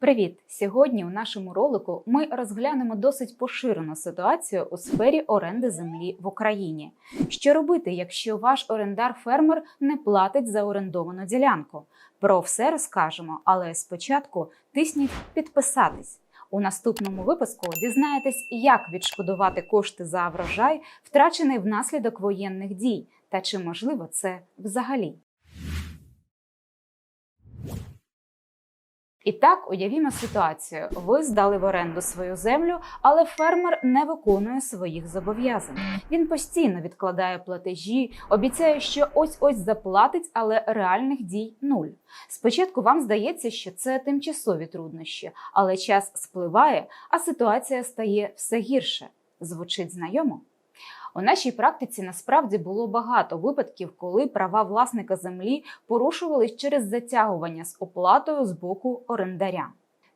Привіт! Сьогодні у нашому ролику ми розглянемо досить поширену ситуацію у сфері оренди землі в Україні. Що робити, якщо ваш орендар-фермер не платить за орендовану ділянку? Про все розкажемо, але спочатку тисніть підписатись. У наступному випуску дізнаєтесь, як відшкодувати кошти за врожай, втрачений внаслідок воєнних дій, та чи можливо це взагалі. І так, уявімо ситуацію: ви здали в оренду свою землю, але фермер не виконує своїх зобов'язань. Він постійно відкладає платежі, обіцяє, що ось-ось заплатить, але реальних дій нуль. Спочатку вам здається, що це тимчасові труднощі, але час спливає, а ситуація стає все гірше. Звучить знайомо? У нашій практиці насправді було багато випадків, коли права власника землі порушувались через затягування з оплатою з боку орендаря.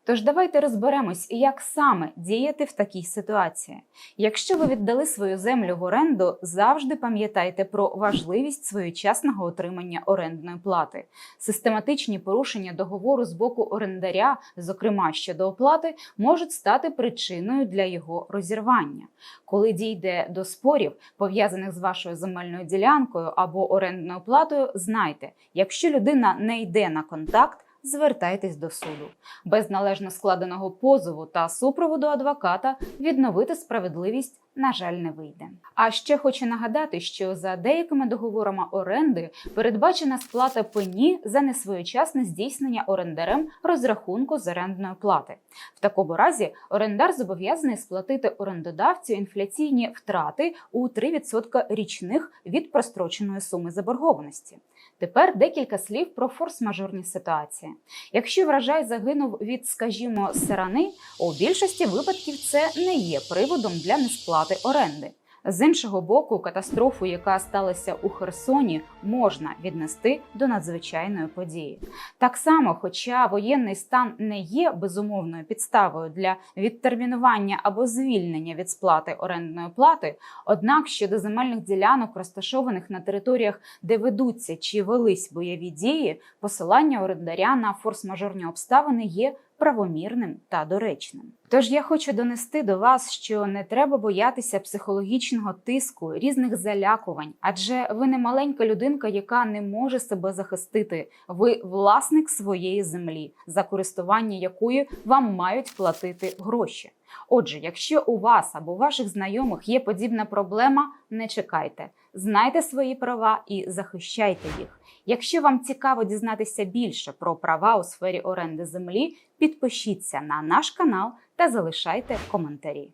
Тож давайте розберемось, як саме діяти в такій ситуації. Якщо ви віддали свою землю в оренду, завжди пам'ятайте про важливість своєчасного отримання орендної плати. Систематичні порушення договору з боку орендаря, зокрема щодо оплати, можуть стати причиною для його розірвання. Коли дійде до спорів, пов'язаних з вашою земельною ділянкою або орендною платою, знайте, якщо людина не йде на контакт звертайтесь до суду. Без належно складеного позову та супроводу адвоката відновити справедливість. На жаль, не вийде. А ще хочу нагадати, що за деякими договорами оренди передбачена сплата пені за несвоєчасне здійснення орендарем розрахунку з орендної плати. В такому разі орендар зобов'язаний сплатити орендодавцю інфляційні втрати у 3% річних від простроченої суми заборгованості. Тепер декілька слів про форс-мажорні ситуації. Якщо врожай загинув від, скажімо, сирани, у більшості випадків це не є приводом для несплати оренди. З іншого боку, катастрофу, яка сталася у Херсоні, можна віднести до надзвичайної події. Так само, хоча воєнний стан не є безумовною підставою для відтермінування або звільнення від сплати орендної плати, однак щодо земельних ділянок, розташованих на територіях, де ведуться чи велись бойові дії, посилання орендаря на форс-мажорні обставини є правомірним та доречним. Тож я хочу донести до вас, що не треба боятися психологічного тиску, різних залякувань, адже ви не маленька людинка, яка не може себе захистити. Ви власник своєї землі, за користування якої вам мають платити гроші. Отже, якщо у вас або ваших знайомих є подібна проблема, не чекайте, знайте свої права і захищайте їх. Якщо вам цікаво дізнатися більше про права у сфері оренди землі, підпишіться на наш канал та залишайте коментарі.